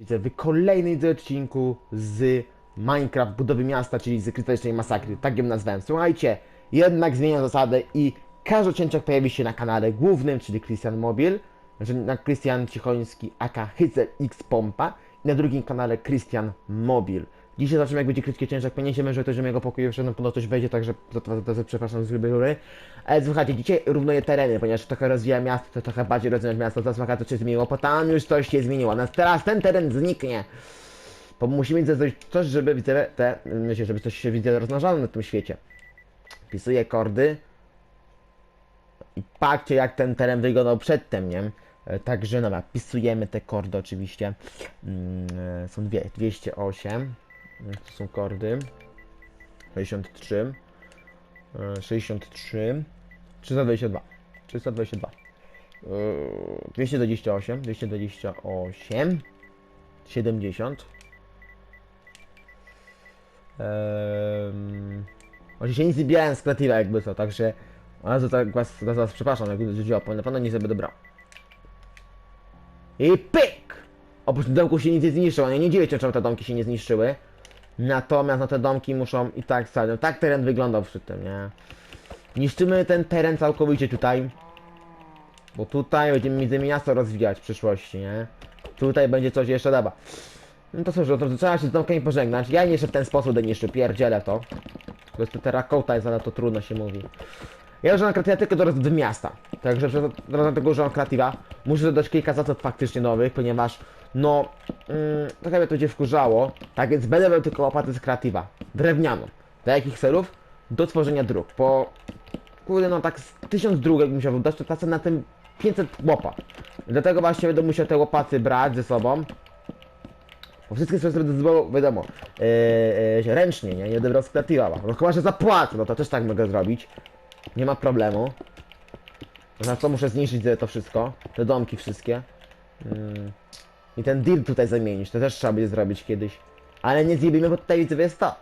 Widzę w kolejnym odcinku z Minecraft budowy miasta, czyli z krystalicznej masakry, tak ją nazwałem. Słuchajcie, jednak zmieniam zasadę i każdy odcinek pojawi się na kanale głównym, czyli Christian Mobil, na Christian Cichoński aka Hycel X Pompa i na drugim kanale Christian Mobil. Dzisiaj zobaczymy jak będzie krótki ciężar, pamiętajcie, że ktoś do mojego pokoju wszedł, podobno ktoś wejdzie, także za to, za to przepraszam z grubej rury. Ale słuchajcie, dzisiaj równuję tereny, ponieważ trochę rozwijam miasto, to trochę bardziej rozwijam miasto, to słuchajcie, to się zmieniło, bo tam już coś się zmieniło. Natomiast teraz ten teren zniknie. Bo musimy zrobić coś, żeby widzę te, myślę, żeby coś się widzę rozmnażało na tym świecie. Wpisuję kordy. I patrzcie jak ten teren wyglądał przedtem, nie? E, Także dobra, wpisujemy te kordy oczywiście. Mm, e, Są dwie, 208. To są kordy. 63. e, 63. 322. 322. e, 228. 228. 70. Ehm, Oczywiście nic nie białem z kreatywa jakby co, także... Ale to tak was, was, was przepraszam, jak działa, na pewno nie sobie dobrał. I pyk! Oprócz domku się nic nie zniszczyło, nie, nie dziwię się, czemu te domki się nie zniszczyły. Natomiast no te domki muszą i tak stać. No, tak teren wyglądał przy tym, nie? Niszczymy ten teren całkowicie tutaj. Bo tutaj będziemy mieli miasto rozwijać w przyszłości, nie? Tutaj będzie coś jeszcze dobra. No to cóż, no to trzeba się z domkami pożegnać. Ja jeszcze w ten sposób będę niszczył, pierdzielę to. Jest to terakota jest, ale to trudno się mówi. Ja używam kreatywa tylko do rozwoju miasta. Także przez do tego używam kreatywa. Muszę dodać kilka zasad faktycznie nowych, ponieważ no mm, trochę mnie to będzie wkurzało. Tak więc będę miał tylko łopatę z kreatywa. Drewnianą. Do jakich celów? Do tworzenia dróg. Po kurde no tak z tysiąc dróg jakbym musiał dać, to tracę na tym 500 łopat. Dlatego właśnie będę musiał te łopaty brać ze sobą. Bo wszystkie sprawy będę zdobywał, wiadomo, yy, yy, ręcznie, nie? Nie będę brał z kreatywa. No chyba, że zapłacę, no to też tak mogę zrobić. Nie ma problemu. Na co muszę zniszczyć to wszystko, te domki wszystkie. Mm. I ten deal tutaj zamienić, to też trzeba będzie zrobić kiedyś. Ale nie zjebimy, bo tutaj widzę jest to.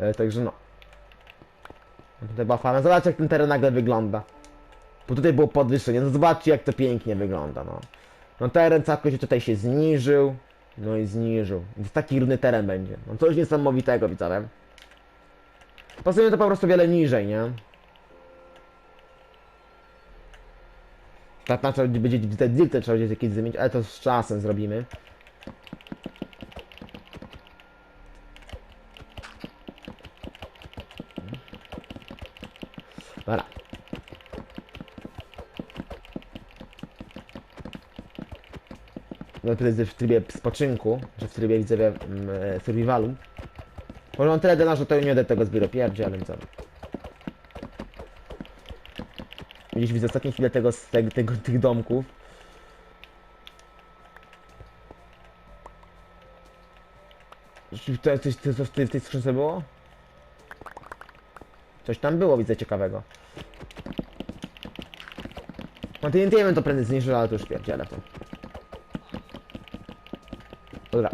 E, także no. Tutaj była fala. Zobaczcie jak ten teren nagle wygląda. Bo tutaj było podwyższenie. No zobaczcie jak to pięknie wygląda, no. No teren całkowicie tutaj się zniżył. No i zniżył. Więc taki równy teren będzie. No coś niesamowitego widzowie. Pasuje to po prostu wiele niżej, nie? Tak trzeba będzie te dylty trzeba będzie jakieś zmienić, ale to z czasem zrobimy. Dobra. No tutaj jest w trybie spoczynku, że w trybie widzę mm, e, survivalu. Może on tyle dana, że to nie będę tego zbierał, pierdzie, ale co. Gdzieś widzę ostatnie chwile tego, tego, tego, tych domków. To, coś, coś, coś w tej skrzynce było? Coś tam było, widzę ciekawego. No nie wiem, to prędzej zniszczył, ale to już pierdzielę to. Dobra.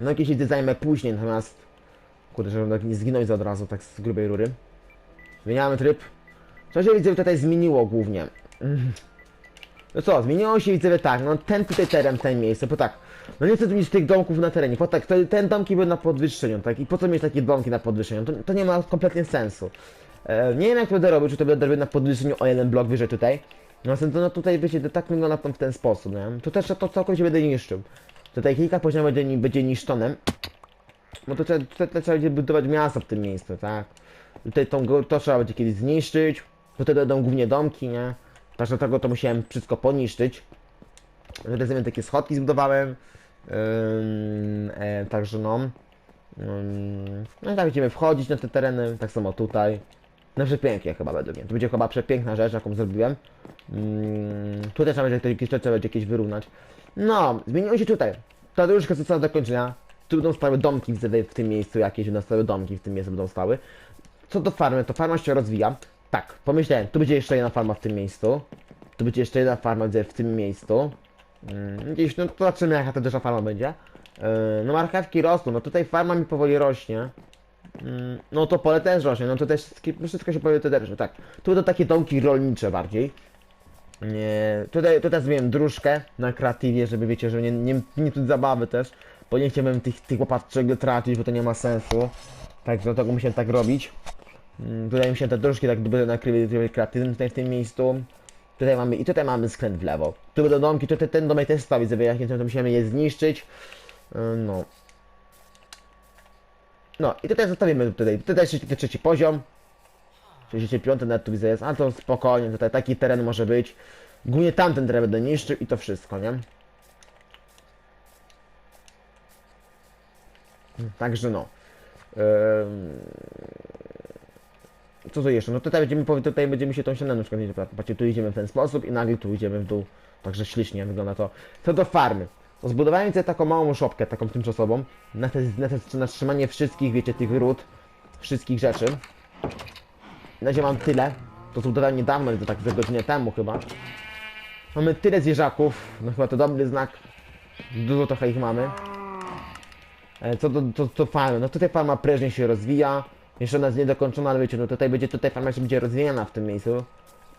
No jakieś zajmę później, natomiast... Kurde, żeby tak nie zginąć od razu, tak z grubej rury. Zmieniamy tryb. Co się widzę tutaj zmieniło głównie? No co, zmieniło się widzę tak, no ten tutaj teren, ten miejsce, bo tak, no nie chcę tu mieć tych domków na terenie, bo tak, to, ten domki były na podwyższeniu, tak, i po co mieć takie domki na podwyższeniu, to, to nie ma kompletnie sensu. E, nie wiem jak to będę robił, czy to będę robił na podwyższeniu o jeden blok wyżej tutaj, no to no, tutaj wiecie, to tak wygląda to w ten sposób, nie? To też to całkowicie będę niszczył. Tutaj kilka poziomów będzie, będzie niszczone, bo to trzeba, to, to trzeba będzie budować miasto w tym miejscu, tak? Tutaj tą, to trzeba będzie kiedyś zniszczyć. Tutaj będą głównie domki, nie? Także dlatego to musiałem wszystko poniszczyć. Sobie takie schodki zbudowałem. E, także no. No i tak będziemy wchodzić na te tereny. Tak samo tutaj. No przepięknie chyba według mnie. To będzie chyba przepiękna rzecz, jaką zrobiłem. Tutaj trzeba będzie jakieś rzeczy będzie jakieś wyrównać. No, zmieniło się tutaj. To już jest do kończenia. Tu będą stały domki w tym miejscu, jakieś będą stały domki w tym miejscu będą stały. Co do farmy, to farma się rozwija. Tak, pomyślałem, tu będzie jeszcze jedna farma w tym miejscu. Tu będzie jeszcze jedna farma w tym miejscu. Mm, Gdzieś, no to zobaczymy jaka ta duża farma będzie. Yy, no marchewki rosną, no tutaj farma mi powoli rośnie. Mm, No to pole też rośnie, no to też ski- no wszystko się powoli to też, tak. Tu to takie domki rolnicze bardziej. Nie, tutaj, tutaj zrobiłem dróżkę na kreatywie, żeby wiecie, że nie, nie, nie tu zabawy też, bo nie chciałbym tych, tych łopat ciągle tracić, bo to nie ma sensu. Także dlatego musiałem tak robić. Mm, Tutaj musiałem te dróżki tak będę nakryły kreatywnym tutaj w tym miejscu. Tutaj mamy, i tutaj mamy skręt w lewo. Tu będą domki, tutaj ten domek też stoi, żeby jak nie to musimy je zniszczyć. Yy, No. No i tutaj zostawimy tutaj, tutaj trzeci, trzeci poziom. 65 nawet tu widzę jest, ale to spokojnie, tutaj taki teren może być. Głównie tamten teren będę niszczył i to wszystko, nie? Także no. Co tu jeszcze? No tutaj będziemy, tutaj będziemy się tą ścianę na przykład idzie, patrzcie, tu idziemy w ten sposób i nagle tu idziemy w dół. Także ślicznie wygląda to. Co do farmy. To zbudowałem sobie taką małą szopkę, taką tymczasową, na, te, na, te, na trzymanie wszystkich, wiecie, tych ród, wszystkich rzeczy. Na razie mam tyle. To zbudowałem niedawno, to tak ze godzinę temu chyba. Mamy tyle zwierzaków, no chyba to dobry znak. Dużo trochę ich mamy. E, Co do, to, to farmy, no tutaj farma prężnie się rozwija. Jeszcze ona jest niedokończona, ale wiecie, no tutaj będzie, tutaj farma jeszcze będzie rozwijana w tym miejscu.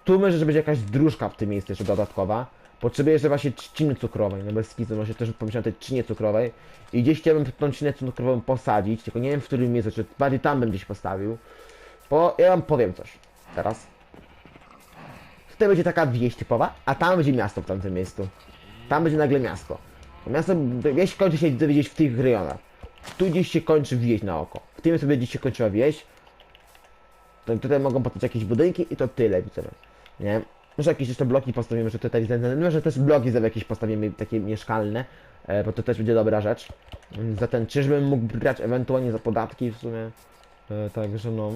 Tu myślę, że będzie jakaś dróżka w tym miejscu jeszcze dodatkowa. Potrzebuję jeszcze właśnie trzciny cukrowej, no bez skizu, właśnie też pomyślałem o tej trzcinie cukrowej. I gdzieś chciałbym tą trzcinę cukrową posadzić, tylko nie wiem w którym miejscu, czy bardziej tam bym gdzieś postawił. Bo ja wam powiem coś teraz. Tutaj będzie taka wieś typowa, a tam będzie miasto w tamtym miejscu. Tam będzie nagle miasto. To miasto, wieś kończy się gdzieś w tych rejonach. Tu gdzieś się kończy wieś na oko. W tym sobie gdzieś się kończyła wieś. To tutaj mogą powstać jakieś budynki i to tyle widzimy. Nie? Może jakieś jeszcze bloki postawimy, że tutaj może też bloki za jakieś postawimy takie mieszkalne, e, bo to też będzie dobra rzecz. Za ten czyżbym mógł grać ewentualnie za podatki w sumie. E, Także no.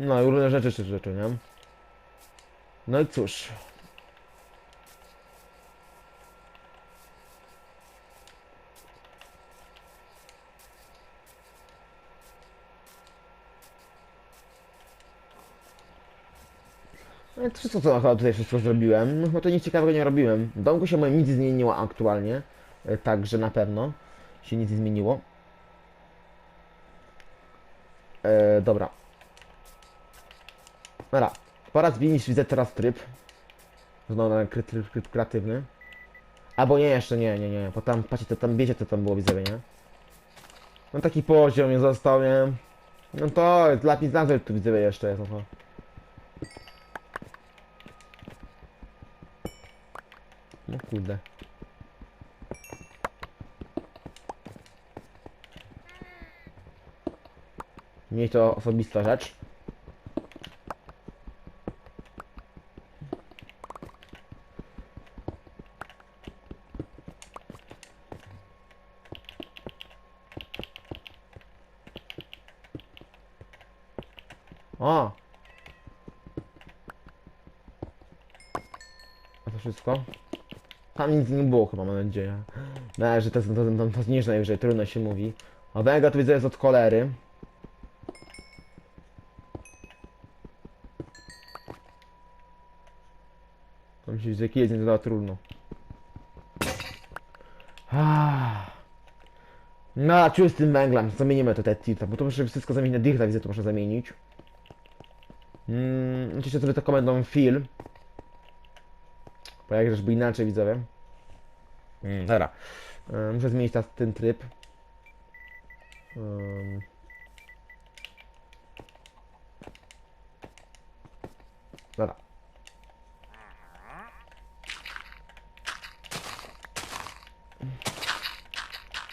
No i różne rzeczy, rzeczy, rzeczy, nie? No i cóż. Wszystko, co chyba tutaj wszystko zrobiłem, no to nic ciekawego nie robiłem. W domku się moim nic zmieniło aktualnie, e, także na pewno się nic zmieniło. E, dobra. Dobra, pora zmienić, widzę teraz tryb. Znowu na kry- tryb, tryb kreatywny. Albo nie, jeszcze nie, nie, nie, bo tam, patrzcie, to tam, wiecie, co tam było, widzowie, nie? No taki poziom nie został, nie? No to jest lapis lazuli tu widzowie jeszcze jest, oho. No kurde. Mniej to osobista rzecz. O! A to wszystko? Tam nic nie było chyba, mam nadzieję. No, że to, to, to, to zniż najwyżej, trudno się mówi. A węgla tu widzę jest od cholery. Tam się widzę jest, nie to trudno. Ah. No, czuł z tym węglem, zamienimy tutaj Tirta, bo to muszę wszystko zamienić na Dirta, widzę, to muszę zamienić. Mm, oczywiście sobie to komendą film. Bo jak żeby inaczej widzowie. Mm, dobra. E, muszę zmienić teraz ten tryb. Um. Dobra.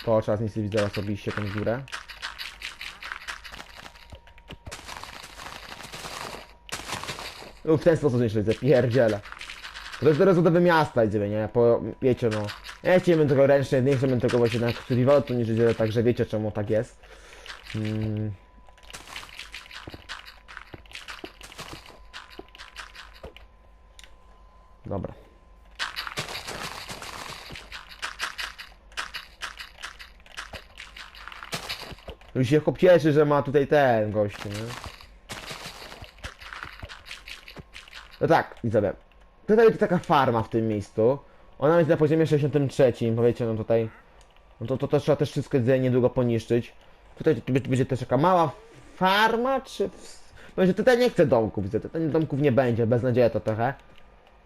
To czas nie widzę osobiście tą górę. Lub w ten sposób nie widzę, pierdziele. To jest rezultaty miasta, idziemy, nie? Po, wiecie, no. Ja chciałbym tego ręcznie, nie chciałbym tego właśnie na Survivaltu niż dzielę, także wiecie czemu tak jest. Mm. Dobra. Już się chłop cieszy, że ma tutaj ten gościu, nie? No tak, widzowie. Tutaj jest taka farma w tym miejscu. Ona jest na poziomie 63, powiecie, no tutaj. No to, to, to trzeba też wszystko niedługo poniszczyć. Tutaj będzie będzie też taka mała farma, czy... Bo że tutaj nie chcę domków, widzę, tutaj domków nie będzie, bez nadziei to trochę.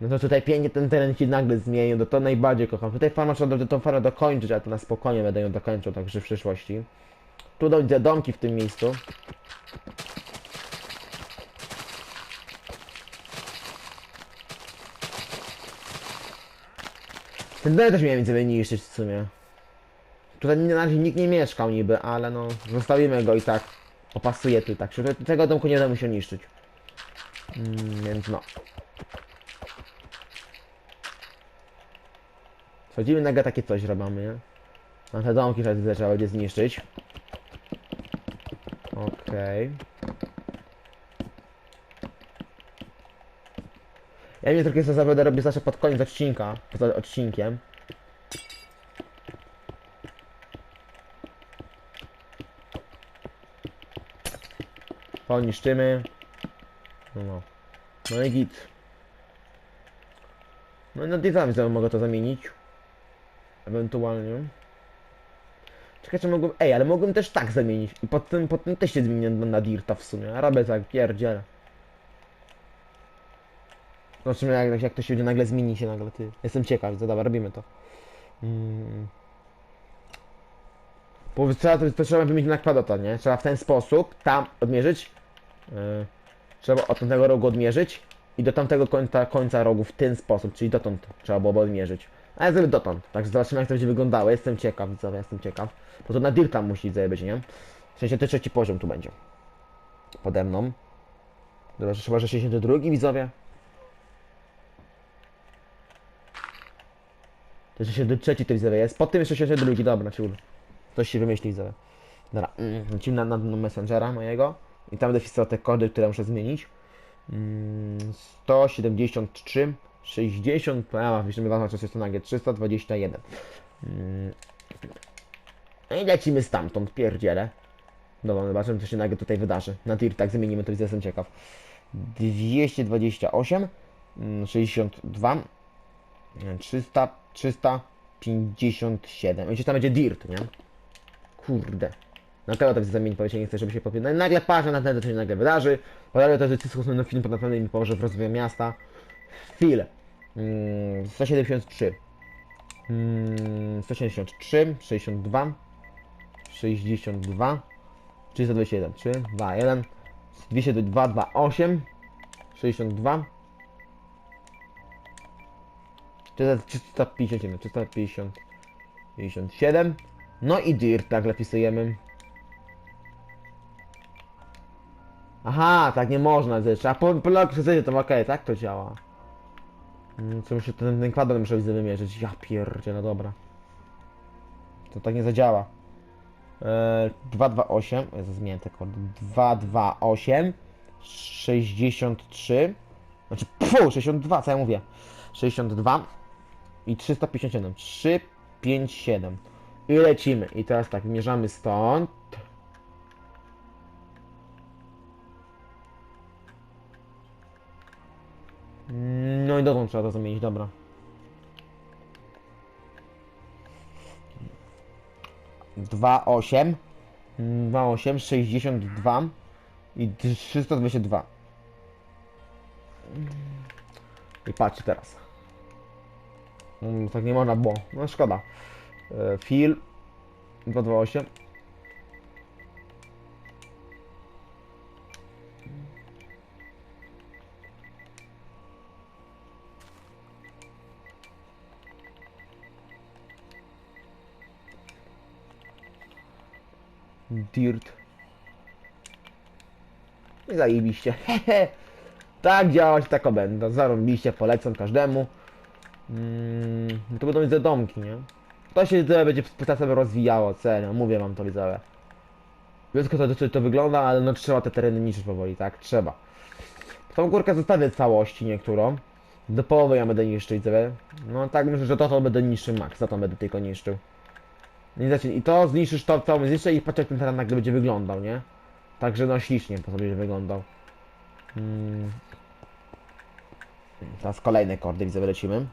No to tutaj pięknie ten teren się nagle zmienił, to to najbardziej kocham. Tutaj farma trzeba tą farmę dokończyć, ale to na spokojnie będę ją dokończył, także w przyszłości. Tu dojdzie domki w tym miejscu. Ten dom też miałem sobie niszczyć w sumie. Tutaj na razie nikt nie mieszkał niby, ale no zostawimy go i tak. Opasuje tu tak. Tego domku nie będę musiał niszczyć. Mm, więc no. Wchodzimy nagle takie coś robimy, nie? Na te domki trzeba będzie zniszczyć. Okej. Ja mnie trochę za będę robić zawsze pod koniec odcinka, poza odcinkiem. To niszczymy. No, no. no i git. No na design znowu mogę to zamienić. Ewentualnie. Czekaj, czy mogłem... Ej, ale mogłem też tak zamienić. I pod tym, pod tym też się zmienię na, na Dirta w sumie. A robię tak. Zobaczymy jak, jak to się będzie nagle zmieni się nagle, ty. Jestem ciekaw, to dobra, robimy to. Mm. Bo trzeba, to, to trzeba wymienić na kwadrata, nie? Trzeba w ten sposób tam odmierzyć. Yy, trzeba od tamtego rogu odmierzyć i do tamtego końca, końca rogu w ten sposób, czyli dotąd trzeba było odmierzyć. A ja zrobię dotąd, także zobaczymy jak to będzie wyglądało. Jestem ciekaw, widzowie, jestem ciekaw. Bo to na Dirta musi być, nie? W sensie to trzeci poziom tu będzie. Pode mną. Dobra, że chyba, że 62 widzowie. To jeszcze do trzeci to widzowie jest. Po tym jeszcze 62, dobra, ciul. Ktoś się wymyśli widzowie. Dobra, mm, lecimy na, na, na Messengera mojego. I tam będę wpisał te kody, które muszę zmienić. Mm, 173, 60, a piszemy wam jest to nagie, 321. Mm. I lecimy stamtąd, pierdziele. Dobra, zobaczymy co się nagle tutaj wydarzy. Na tir tak zamienimy, to jestem ciekaw. 228, mm, 62, 300, 357. Gdzieś tam będzie dirt, nie? Kurde. Na tego to zamienić powiedzieć, nie chcę, żeby się powie. No nagle patrzę na ten, co się nagle wydarzy. Podaję to, że cyskos na film na pewno mi pomoże w rozwoju miasta. Chwilę. Mm, 173. Mm, 173, 62, 62, 321, 3, 2, 1, 202, 2, 8, 62, 357, 350, 57. No i dirt nagle wpisujemy. Aha, tak nie można, że trzeba po, po loku to okej, tak to działa. Mm, Co muszę ten, ten kwadrat muszę widzę wymierzyć. Ja pierdzie, no dobra. To tak nie zadziała. Eee, 228, ja zmienię te kody. 228 63 Znaczy, pfu, 62, co ja mówię? 62 i 357. 3, 5, 7. I lecimy. I teraz tak, mierzamy stąd. No i dotąd trzeba to zamienić, dobra. Dwa osiem, dwa osiem, sześćdziesiąt dwa i trzysta dwadzieścia dwa. I patrzcie teraz. Mm, tak nie można było. No szkoda. E, Fil 228. Dirt. I zajebiście. Tak działać, tak będę. Zarąbiście, polecam każdemu. Mm, to będą widzę domki, nie? To się widzowie będzie w sobie rozwijało, cel, mówię wam to widzowie. Wszystko to, to, to wygląda, ale no trzeba te tereny niszczyć powoli, tak? Trzeba. Tą górkę zostawię całości niektórą. Do połowy ja będę niszczyć, widzowie. No tak myślę, że to to będę niszczył max, za to będę tylko niszczył. No I, zacznie, I to zniszczysz to całą zniszczę i patrz jak ten teren nagle będzie wyglądał, nie? Także no ślicznie po sobie wyglądał. Mm. Teraz kolejne kordy widzę, lecimy.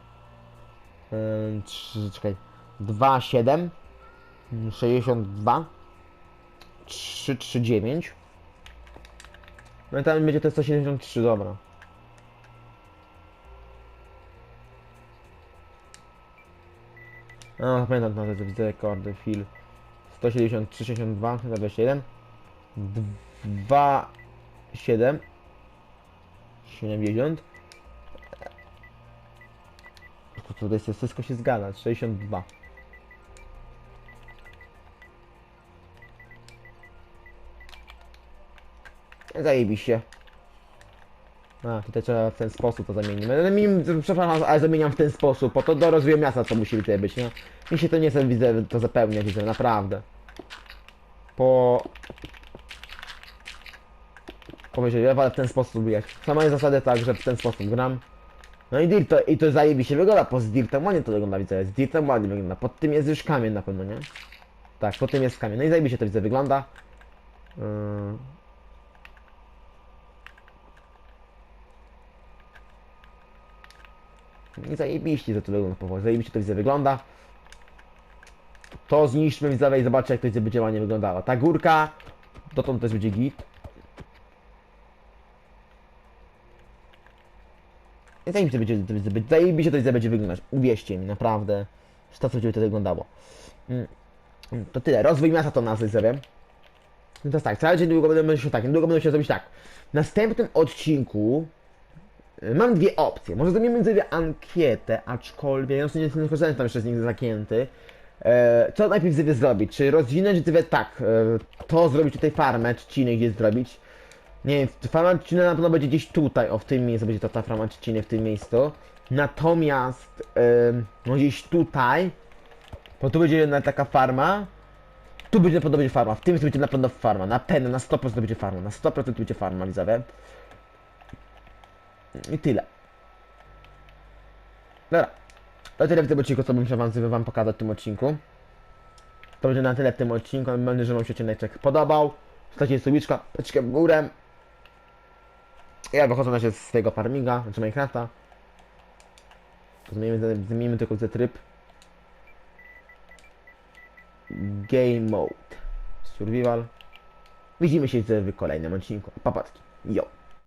Yy, trzy- czekaj. 2, 7, 62, 3, 3, 9. No i tam będzie to 173, dobra. No, pamiętam na te widzę rekordy, fil 173, 62, 21 2 7 70 to jest wszystko się zgadza, 62 Zajebiście. A, tutaj trzeba w ten sposób to zamienić. No, Zamienimy, przepraszam, ale zamieniam w ten sposób, po to do rozwoju miasta co musi tutaj być, nie? Mi się to nie chce, widzę, to zapełnia, widzę, naprawdę. Po... Powiedzieć, ale w ten sposób jak. Sama jest zasada tak, że w ten sposób gram. No i Dirt to, i to zajebiście wygląda, po z Dirtem ładnie to wygląda, widzę, z Dirtem ładnie wygląda. Pod tym jest już kamień na pewno, nie? Tak, pod tym jest kamień. No i zajebiście to widzę, wygląda. Yy... I zajebiście to, to wygląda. Zajebiście to widzę wygląda. To zniszczmy widzowie i zobaczcie jak to będzie ładnie wyglądało. Ta górka, dotąd też będzie git. Zajebiście będzie, zajebiście to będzie wyglądać. Uwierzcie mi, naprawdę. Że to co będzie to wyglądało. Mm. To tyle. Rozwój miasta to nazwę sobie. No to tak, cały dzień długo będę się tak, niedługo będę się zrobić tak. W następnym odcinku Y, Mam dwie opcje. Może zrobimy sobie ankietę, aczkolwiek ja nie nie korzystam tam jeszcze z nich zamknięty. E, co najpierw sobie zrobić? Czy rozwinąć sobie tak, e, to zrobić tutaj farmę, trzciny gdzieś zrobić? Nie wiem, farma trzciny na pewno będzie gdzieś tutaj, o w tym miejscu będzie ta farma trzciny w tym miejscu. Natomiast no gdzieś tutaj, bo tu będzie jedna taka farma. Tu będzie na pewno będzie farma, w tym miejscu będzie na pewno farma, na pewno, na 100% będzie farma, na 100% będzie farma, widzowie. I tyle. Dobra. To tyle w tym odcinku, co bym chciał wam, wam pokazać w tym odcinku. To będzie na tyle w tym odcinku. Mam nadzieję, że wam się odcinek podobał. Zostawcie subiczka, paczkę górę. Ja wychodzę na się z tego farminga, znaczy Minecrafta. Zmienimy, zmienimy tylko ten tryb. Game Mode. Survival. Widzimy się w kolejnym odcinku. Papatki. Yo.